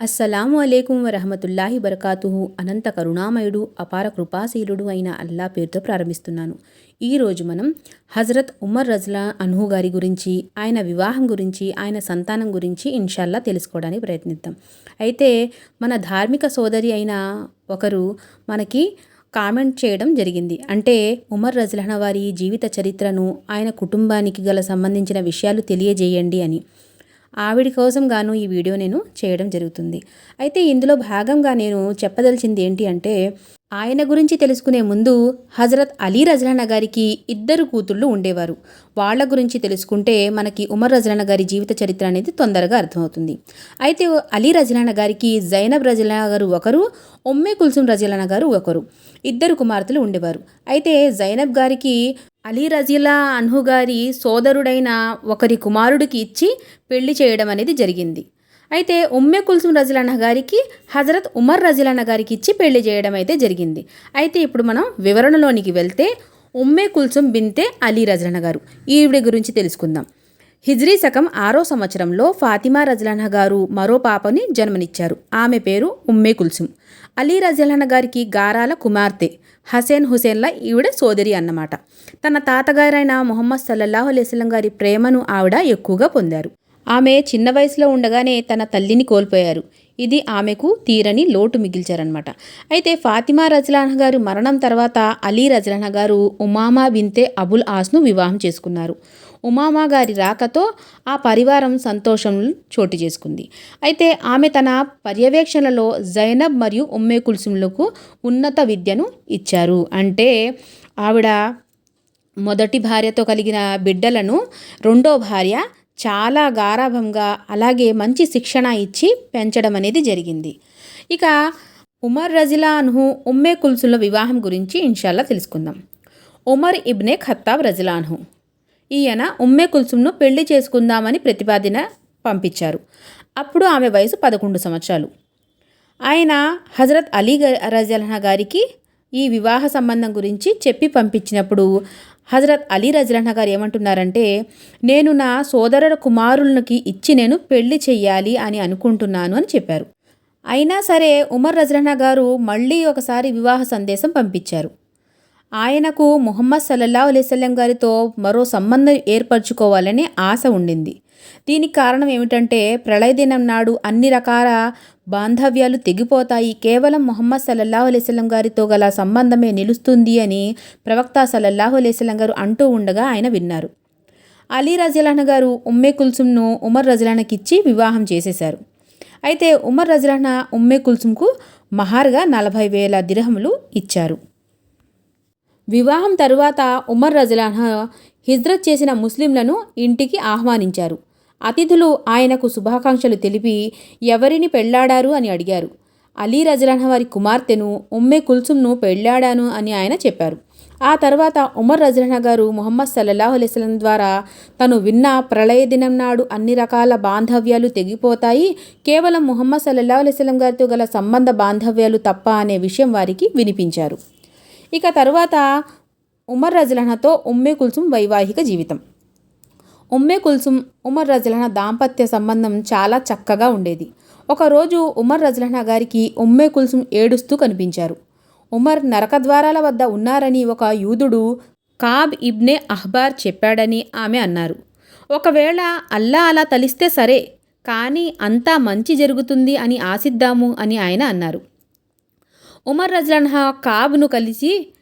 అస్సలాము అలైకుం వరహమతుల్లాహి బరకాతుహు అనంత కరుణామయుడు అపార కృపాశీలుడు అయిన అల్లా పేరుతో ప్రారంభిస్తున్నాను. ఈరోజు మనం హజరత్ ఉమర్ రజ్లా అన్హు గారి గురించి ఆయన వివాహం గురించి ఆయన సంతానం గురించి ఇన్షాల్లా తెలుసుకోవడానికి ప్రయత్నిద్దాం. అయితే మన ధార్మిక సోదరి అయిన ఒకరు మనకి కామెంట్ చేయడం జరిగింది. అంటే ఉమర్ రజ్లహన వారి జీవిత చరిత్రను ఆయన కుటుంబానికి గల సంబంధించిన విషయాలు తెలియజేయండి అని. ఆవిడ కోసం గాను ఈ వీడియో నేను చేయడం జరుగుతుంది. అయితే ఇందులో భాగంగా నేను చెప్పదలిచింది ఏంటి అంటే ఆయన గురించి తెలుసుకునే ముందు హజరత్ అలీ రజలానా గారికి ఇద్దరు కూతుళ్ళు ఉండేవారు. వాళ్ళ గురించి తెలుసుకుంటే మనకి ఉమర్ రజలానా గారి జీవిత చరిత్ర అనేది తొందరగా అర్థమవుతుంది. అయితే అలీ రజలానా గారికి జైనబ్ రజలానా గారు ఒకరు ఉమ్మే కుల్సుం రజలానా గారు ఒకరు. ఇద్దరు కుమార్తెలు ఉండేవారు. అయితే జైనబ్ గారికి అలీ రజీలా అన్హు గారి సోదరుడైన ఒకరి కుమారుడికి ఇచ్చి పెళ్ళి చేయడం అనేది జరిగింది. అయితే ఉమ్మె కుల్సుం రజిలానా గారికి హజరత్ ఉమర్ రజిలానా గారికి ఇచ్చి పెళ్ళి చేయడం అయితే జరిగింది. అయితే ఇప్పుడు మనం వివరణలోనికి వెళ్తే ఉమ్మే కుల్సుం బింతే అలీ రజలన్న గారు. ఈవిడ గురించి తెలుసుకుందాం. హిజ్రీ శకం ఆరో సంవత్సరంలో ఫాతిమా రజలన్న గారు మరో పాపని జన్మనిచ్చారు. ఆమె పేరు ఉమ్మే కుల్సుం అలీ రజలానా గారికి గారాల కుమార్తె. హసేన్ హుసేన్ల ఈవిడ సోదరి అన్నమాట. తన తాతగారైన మొహమ్మద్ సల్లల్లాహు అలైస్లం గారి ప్రేమను ఆవిడ ఎక్కువగా పొందారు. ఆమె చిన్న వయసులో ఉండగానే తన తల్లిని కోల్పోయారు. ఇది ఆమెకు తీరని లోటు మిగిల్చారనమాట అయితే ఫాతిమా రజలానా గారు మరణం తర్వాత అలీ రజలానా గారు ఉమామా బింతే అబుల్ ఆస్ను వివాహం చేసుకున్నారు. ఉమామా గారి రాకతో ఆ పరివారం సంతోషం చోటు చేసుకుంది. అయితే ఆమె తన పర్యవేక్షణలో జైనబ్ మరియు ఉమ్మే కుల్సుంలకు ఉన్నత విద్యను ఇచ్చారు. అంటే ఆవిడ మొదటి భార్యతో కలిగిన బిడ్డలను రెండో భార్య చాలా గారాభంగా అలాగే మంచి శిక్షణ ఇచ్చి పెంచడం అనేది జరిగింది. ఇక ఉమర్ రజిలాన్హు ఉమ్మే కుల్సుల వివాహం గురించి ఇన్షాల్లా తెలుసుకుందాం. ఉమర్ ఇబ్నే ఖత్తాబ్ రజిలాన్హు ఈయన ఉమ్మే కుల్సుంను పెళ్ళి చేసుకుందామని ప్రతిపాదన పంపించారు. అప్పుడు ఆమె వయసు పదకొండు సంవత్సరాలు. ఆయన హజరత్ అలీ రజల్హా గారికి ఈ వివాహ సంబంధం గురించి చెప్పి పంపించినప్పుడు హజరత్ అలీ రజలహా గారు ఏమంటున్నారంటే నేను నా సోదరుల కుమారులకి ఇచ్చి నేను పెళ్ళి చెయ్యాలి అని అనుకుంటున్నాను అని చెప్పారు. అయినా సరే ఉమర్ రజలహా గారు మళ్ళీ ఒకసారి వివాహ సందేశం పంపించారు. ఆయనకు ముహమ్మద్ సల్లల్లా అలైస్లం గారితో మరో సంబంధం ఏర్పరచుకోవాలని ఆశ ఉండింది. దీనికి కారణం ఏమిటంటే ప్రళయ దినం నాడు అన్ని రకాల బాంధవ్యాలు తెగిపోతాయి. కేవలం ముహమ్మద్ సల్లల్లాహు అలైస్లం గారితో గల సంబంధమే నిలుస్తుంది అని ప్రవక్త సల్లల్లాహు అలైస్లం గారు అంటూ ఉండగా ఆయన విన్నారు. అలీ రజలాన గారు ఉమ్మే కుల్సుంను ఉమర్ రజలానకిచ్చి వివాహం చేసేశారు. అయితే ఉమర్ రజలాన ఉమ్మే కుల్సుంకు మహార్గా నలభై వేల దిరహములు ఇచ్చారు. వివాహం తరువాత ఉమర్ రజలాన్ హిజ్రత్ చేసిన ముస్లింలను ఇంటికి ఆహ్వానించారు. అతిథులు ఆయనకు శుభాకాంక్షలు తెలిపి ఎవరిని పెళ్ళాడారు? అని అడిగారు. అలీ రజలాన్ వారి కుమార్తెను ఉమ్మే కుల్సుమ్ను పెళ్ళాడాను అని ఆయన చెప్పారు. ఆ తర్వాత ఉమర్ రజలహ గారు ముహమ్మద్ సల్లల్లాహు అలైస్లం ద్వారా తను విన్న ప్రళయ దినం నాడు అన్ని రకాల బాంధవ్యాలు తెగిపోతాయి. కేవలం ముహమ్మద్ సల్లల్లాహు అలైస్లం గారితో గల సంబంధ బాంధవ్యాలు తప్ప అనే విషయం వారికి వినిపించారు. ఇక తరువాత ఉమర్ రజలహనతో ఉమ్మే కుల్సుం వైవాహిక జీవితం. ఉమ్మే కుల్సుం ఉమర్ రజలహన దాంపత్య సంబంధం చాలా చక్కగా ఉండేది. ఒకరోజు ఉమర్ రజలహన గారికి ఉమ్మే కుల్సుం ఏడుస్తూ కనిపించారు. ఉమర్ నరకద్వారాల వద్ద ఉన్నారని ఒక యూదుడు కాబ్ ఇబ్నే అహ్బార్ చెప్పాడని ఆమె అన్నారు. ఒకవేళ అల్లా అలా తలిస్తే సరే కానీ అంతా మంచి జరుగుతుంది అని ఆశిద్దాము అని ఆయన అన్నారు. ఉమర్ రజలన్హా కాబ్ను కలిసి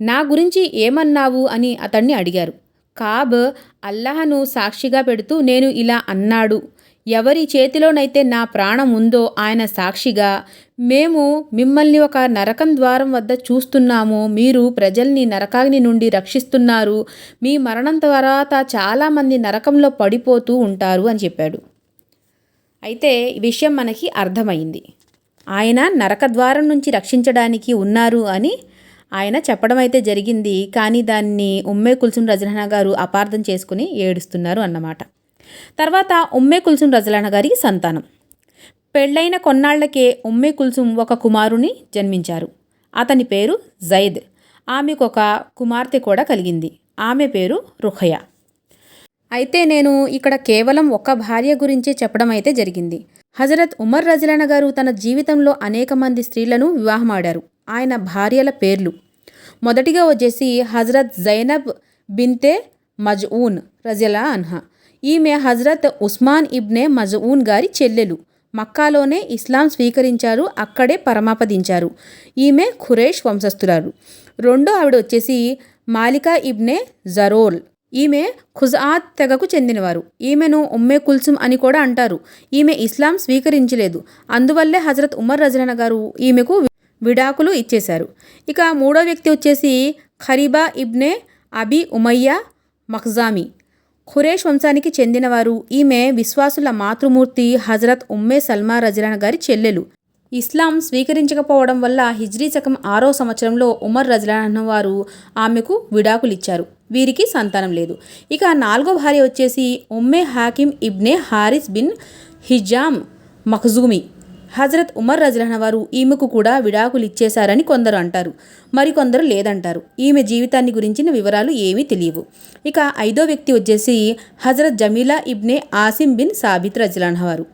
నా గురించి ఏమన్నావు? అని అతన్ని అడిగారు. కాబ్ అల్లాహను సాక్షిగా పెడుతూ నేను ఇలా అన్నాడు. ఎవరి చేతిలోనైతే నా ప్రాణం ఉందో ఆయన సాక్షిగా మేము మిమ్మల్ని ఒక నరకం ద్వారం వద్ద చూస్తున్నాము. మీరు ప్రజల్ని నరకాగ్ని నుండి రక్షిస్తున్నారు. మీ మరణం తర్వాత చాలామంది నరకంలో పడిపోతూ ఉంటారు అని చెప్పాడు. అయితే విషయం మనకి అర్థమైంది. ఆయన నరకద్వారం నుంచి రక్షించడానికి ఉన్నారు అని ఆయన చెప్పడం అయితే జరిగింది. కానీ దాన్ని ఉమ్మే కుల్సుం రజలానా గారు అపార్థం చేసుకుని ఏడుస్తున్నారు అన్నమాట. తర్వాత ఉమ్మే కుల్సుం రజలానా గారి సంతానం. పెళ్ళైన కొన్నాళ్ళకే ఉమ్మే కుల్సుం ఒక కుమారుని జన్మించారు. అతని పేరు జైద్. ఆమెకు ఒక కుమార్తె కూడా కలిగింది. ఆమె పేరు రుహయ అయితే నేను ఇక్కడ కేవలం ఒక భార్య గురించే చెప్పడం అయితే జరిగింది. హజరత్ ఉమర్ రజిలాన గారు తన జీవితంలో అనేక మంది స్త్రీలను వివాహమాడారు. ఆయన భార్యల పేర్లు. మొదటిగా వచ్చేసి హజరత్ జైనబ్ బింతే మజ్ఊన్ రజలా అన్హా. ఈమె హజరత్ ఉస్మాన్ ఇబ్నే మజ్ఊన్ గారి చెల్లెలు. మక్కాలోనే ఇస్లాం స్వీకరించారు అక్కడే పరమాపదించారు. ఈమె ఖురేష్ వంశస్థురాలు. రెండో ఆవిడ వచ్చేసి మాలికా ఇబ్నే జరోల్. ఈమె ఖుజాత్ తెగకు చెందినవారు. ఈమెను ఉమ్మే కుల్సుమ్ అని కూడా అంటారు. ఈమె ఇస్లాం స్వీకరించలేదు. అందువల్లే హజరత్ ఉమర్ రజలన గారు ఈమెకు విడాకులు ఇచ్చేశారు. ఇక మూడో వ్యక్తి వచ్చేసి ఖరీబా ఇబ్నే అబీ ఉమయ్య మఖ్జామి. ఖురేష్ వంశానికి చెందినవారు. ఈమె విశ్వాసుల మాతృమూర్తి హజరత్ ఉమ్మే సల్మా రజలాన్ గారి చెల్లెలు. ఇస్లాం స్వీకరించకపోవడం వల్ల హిజ్రీ శకం ఆరో సంవత్సరంలో ఉమర్ రజలాన్ వారు ఆమెకు విడాకులిచ్చారు. వీరికి సంతానం లేదు. ఇక నాలుగో భార్య వచ్చేసి Umme Hakim Ibne Haris bin Hizam Makhzumi. Hazrat Umar రజలాన్ వారు ఈమెకు కూడా విడాకులు ఇచ్చేశారని కొందరు అంటారు. మరికొందరు లేదంటారు. ఈమె జీవితాన్ని గురించిన వివరాలు ఏమీ తెలియవు. ఇక ఐదో వ్యక్తి వచ్చేసి హజరత్ జమీలా ఇబ్నే ఆసిమ్ బిన్ సాబిత్ రజలాన్ వారు.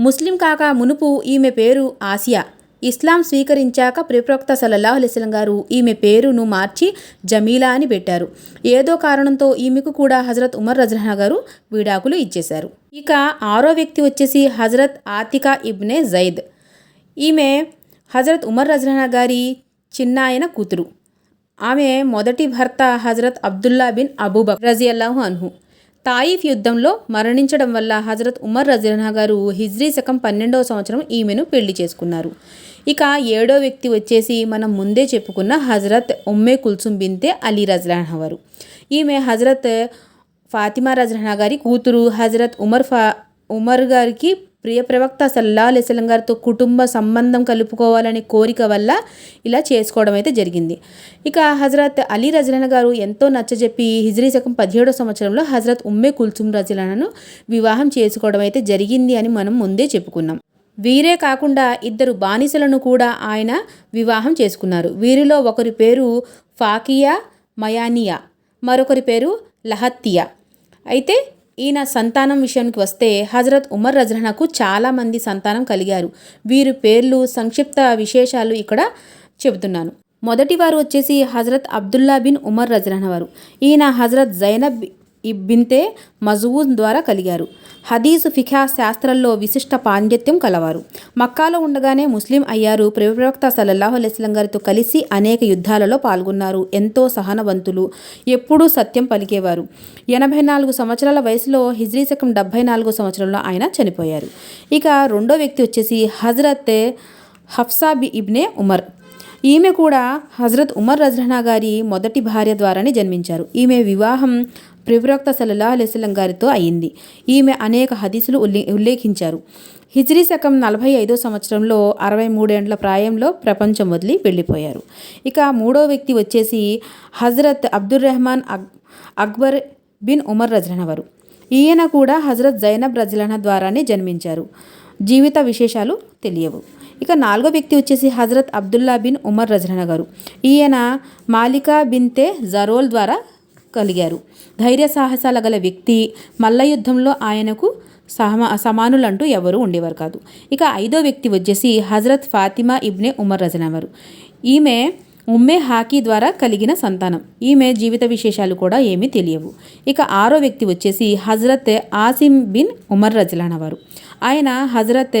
ముస్లిం కాక మునుపు ఈమె పేరు ఆసియా. ఇస్లాం స్వీకరించాక ప్రిప్రవక్త సల్లల్లాహు అలైస్లం గారు ఈమె పేరును మార్చి జమీలా అని పెట్టారు. ఏదో కారణంతో ఈమెకు కూడా హజరత్ ఉమర్ రజహా గారు విడాకులు ఇచ్చేశారు. ఇక ఆరో వ్యక్తి వచ్చేసి హజరత్ ఆతికా ఇబ్నే జైద్. ఈమె హజరత్ ఉమర్ రజహా గారి చిన్నాయన కూతురు. ఆమె మొదటి భర్త హజరత్ అబ్దుల్లా బిన్ అబూబక్ రజియల్లాహు అన్హు. తాయిఫ్ యుద్ధంలో మరణించడం వల్ల హజరత్ ఉమర్ రజనా గారు హిజ్రీ శకం పన్నెండవ సంవత్సరం ఈమెను పెళ్ళి చేసుకున్నారు. ఇక ఏడో వ్యక్తి వచ్చేసి మనం ముందే చెప్పుకున్న హజరత్ ఉమ్మే కుల్సుం బింతే అలీ రజలాన్ వారు ఈమె హజరత్ ఫాతిమా రజలానా గారి కూతురు హజరత్ ఉమర్ ఫా ఉమర్ గారికి ప్రియ ప్రవక్త సల్లా అలెస్లం గారితో కుటుంబ సంబంధం కలుపుకోవాలనే కోరిక వల్ల ఇలా చేసుకోవడం అయితే జరిగింది. ఇక హజరత్ అలీ రజలన గారు ఎంతో నచ్చజెప్పి హిజ్రీ శకం పదిహేడో సంవత్సరంలో హజరత్ ఉమ్మే కుల్సుమ్ రజలనను వివాహం చేసుకోవడం అయితే జరిగింది అని మనం ముందే చెప్పుకున్నాం. వీరే కాకుండా ఇద్దరు బానిసలను కూడా ఆయన వివాహం చేసుకున్నారు. వీరిలో ఒకరి పేరు ఫాకియా మయానియా మరొకరి పేరు లహత్తియా. అయితే ఈయన సంతానం విషయానికి వస్తే హజరత్ ఉమర్ రజలనకు చాలామంది సంతానం కలిగారు. వీరి పేర్లు సంక్షిప్త విశేషాలు ఇక్కడ చెబుతున్నాను. మొదటి వారు వచ్చేసి హజరత్ అబ్దుల్లా బిన్ ఉమర్ రజలన వారు ఈయన హజరత్ జైనబ్ ఇబ్బింతే మజూన్ ద్వారా కలిగారు. హదీసు ఫిఖా శాస్త్రంలో విశిష్ట పాండిత్యం కలవారు. మక్కాలో ఉండగానే ముస్లిం అయ్యారు. ప్రవక్త సల్లల్లాహు అలైస్లం గారితో కలిసి అనేక యుద్ధాలలో పాల్గొన్నారు. ఎంతో సహనవంతులు. ఎప్పుడూ సత్యం పలికేవారు. ఎనభై నాలుగు సంవత్సరాల వయసులో హిజ్రీ శకం డెబ్భై నాలుగో సంవత్సరంలో ఆయన చనిపోయారు. ఇక రెండో వ్యక్తి వచ్చేసి హజరత్ హఫ్సా బి ఇబ్నే ఉమర్. ఈమె కూడా హజరత్ ఉమర్ రజ్రహనా గారి మొదటి భార్య ద్వారానే జన్మించారు. ఈమె వివాహం ప్రవక్త సలహా అలైస్లం గారితో అయింది ఈమె అనేక హదీసులు ఉల్లి ఉల్లేఖించారు. హిజ్రీ శకం నలభై ఐదో సంవత్సరంలో అరవై మూడేండ్ల ప్రాయంలో ప్రపంచం వదిలి వెళ్ళిపోయారు. ఇక మూడో వ్యక్తి వచ్చేసి హజరత్ అబ్దుర్ రెహమాన్ అక్ అక్బర్ బిన్ ఉమర్ రజలన వారు. ఈయన కూడా హజరత్ జైనబ్ రజలన ద్వారానే జన్మించారు. జీవిత విశేషాలు తెలియవు. ఇక నాలుగో వ్యక్తి వచ్చేసి హజరత్ అబ్దుల్లా బిన్ ఉమర్ రజన గారు. ఈయన మాలికా బిన్తే జరోల్ ద్వారా కలిగారు. ధైర్య సాహసాల గల వ్యక్తి మల్ల యుద్ధంలో ఆయనకు సమా సమానులంటూ ఎవరూ ఉండేవారు కాదు. ఇక ఐదో వ్యక్తి వచ్చేసి హజరత్ ఫాతిమా ఇబ్నే ఉమర్ రజనవరు ఈమె ఉమ్మే హాకీ ద్వారా కలిగిన సంతానం. ఈమె జీవిత విశేషాలు కూడా ఏమీ తెలియవు. ఇక ఆరో వ్యక్తి వచ్చేసి హజరత్ ఆసిమ్ బిన్ ఉమర్ రజలాన వారు. ఆయన హజరత్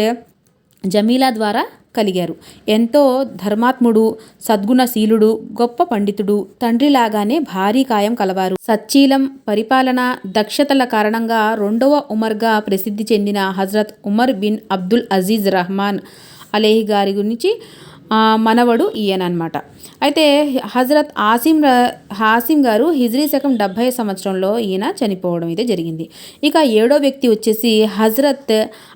జమీలా ద్వారా కలిగారు. ఎంతో ధర్మాత్ముడు సద్గుణశీలుడు గొప్ప పండితుడు తండ్రిలాగానే భారీ కాయం కలవారు. సచ్చీలం పరిపాలన దక్షతల కారణంగా రెండవ ఉమర్గా ప్రసిద్ధి చెందిన Hazrat Umar bin Abdul Aziz Rahman అలేహి గారి గురించి మనవడు ఈయన అనమాట అయితే హజరత్ ఆసిం హాసిం గారు హిజ్రీ శకం డెబ్భై సంవత్సరంలో ఈయన చనిపోవడం అయితే జరిగింది. ఇక ఏడో వ్యక్తి వచ్చేసి హజరత్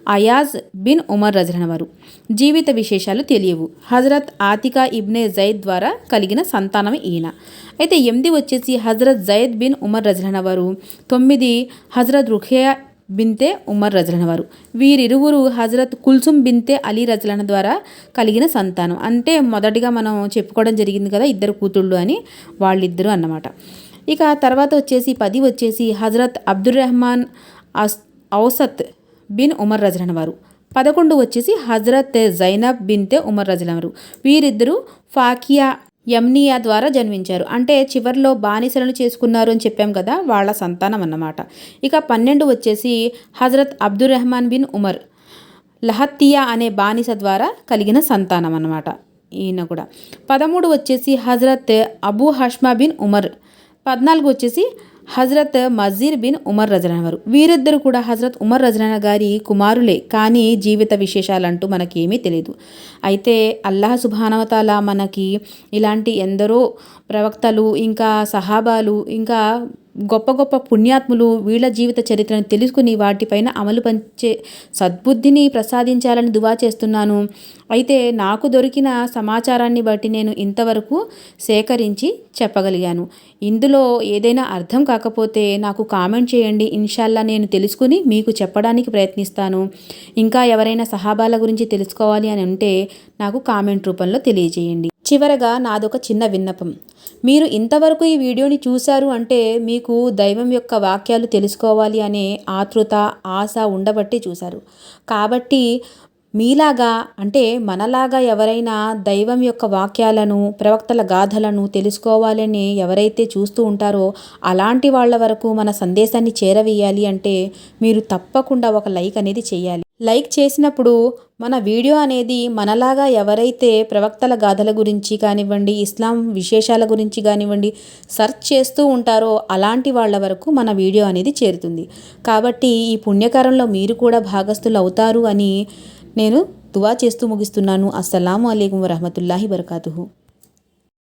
అయాజ్ బిన్ ఉమర్ రజరన్ వారు. జీవిత విశేషాలు తెలియవు. హజరత్ ఆతికా ఇబ్నే జైద్ ద్వారా కలిగిన సంతానం ఈయన. అయితే ఎనిమిది వచ్చేసి హజరత్ జైద్ బిన్ ఉమర్ రజన వారు తొమ్మిది హజరత్ రుఖియా బింతే ఉమర్ రజలన వారు. వీరిరువురు హజరత్ కుల్సుమ్ బింతే అలీ రజలన ద్వారా కలిగిన సంతానం. అంటే మొదటిగా మనం చెప్పుకోవడం జరిగింది కదా ఇద్దరు కూతుళ్ళు అని వాళ్ళిద్దరూ అన్నమాట. ఇక తర్వాత వచ్చేసి పది వచ్చేసి Hazrat Abdur Rehman as Awsat bin Umar రజలన వారు. పదకొండు వచ్చేసి హజరత్ జైనబ్ బిన్తే ఉమర్ రజలమరు వీరిద్దరూ ఫాకియా యమ్నియా ద్వారా జన్మించారు. అంటే చివరిలో బానిసలను చేసుకున్నారు అని చెప్పాం కదా వాళ్ళ సంతానం అన్నమాట. ఇక పన్నెండు వచ్చేసి హజరత్ అబ్దుర్ రెహమాన్ బిన్ ఉమర్. లహత్తియా అనే బానిస ద్వారా కలిగిన సంతానం అన్నమాట ఈయన కూడా. పదమూడు వచ్చేసి Hazrat Abu Hashma bin Umar. పద్నాలుగు వచ్చేసి హజరత్ మజీర్ బిన్ ఉమర్ రజనా గారు. వీరిద్దరు కూడా హజరత్ ఉమర్ రజనా గారి కుమారులే కానీ జీవిత విశేషాలంటూ మనకేమీ తెలియదు అయితే అల్లాహ్ సుభానవతాల మనకి ఇలాంటి ఎందరో ప్రవక్తలు ఇంకా సహాబాలు ఇంకా గొప్ప గొప్ప పుణ్యాత్ములు వీళ్ళ జీవిత చరిత్రను తెలుసుకుని వాటిపైన అమలు పంచే సద్బుద్ధిని ప్రసాదించాలని దువా చేస్తున్నాను. అయితే నాకు దొరికిన సమాచారాన్ని బట్టి నేను ఇంతవరకు సేకరించి చెప్పగలిగాను. ఇందులో ఏదైనా అర్థం కాకపోతే నాకు కామెంట్ చేయండి. ఇన్షాల్లా నేను తెలుసుకుని మీకు చెప్పడానికి ప్రయత్నిస్తాను. ఇంకా ఎవరైనా సహాబాల గురించి తెలుసుకోవాలి అని ఉంటే నాకు కామెంట్ రూపంలో తెలియజేయండి. చివరగా నాదొక చిన్న విన్నపం. మీరు ఇంతవరకు ఈ వీడియోని చూశారు అంటే మీకు దైవం యొక్క వాక్యాలు తెలుసుకోవాలి అనే ఆతృత ఆశ ఉండబట్టి చూశారు. కాబట్టి మీలాగా అంటే మనలాగా ఎవరైనా దైవం యొక్క వాక్యాలను ప్రవక్తల గాథలను తెలుసుకోవాలని ఎవరైతే చూస్తూ ఉంటారో అలాంటి వాళ్ళ వరకు మన సందేశాన్ని చేరవేయాలి అంటే మీరు తప్పకుండా ఒక లైక్ అనేది చేయాలి. లైక్ చేసినప్పుడు మన వీడియో అనేది మనలాగా ఎవరైతే ప్రవక్తల గాథల గురించి కానివ్వండి ఇస్లాం విశేషాల గురించి కానివ్వండి సెర్చ్ చేస్తూ ఉంటారో అలాంటి వాళ్ళ వరకు మన వీడియో అనేది చేరుతుంది. కాబట్టి ఈ పుణ్యకారంలో మీరు కూడా భాగస్థులు అవుతారు అని నేను దువా చేస్తూ ముగిస్తున్నాను. అస్సలం అయికం వరహమతుల్లాహి వరకాతుహు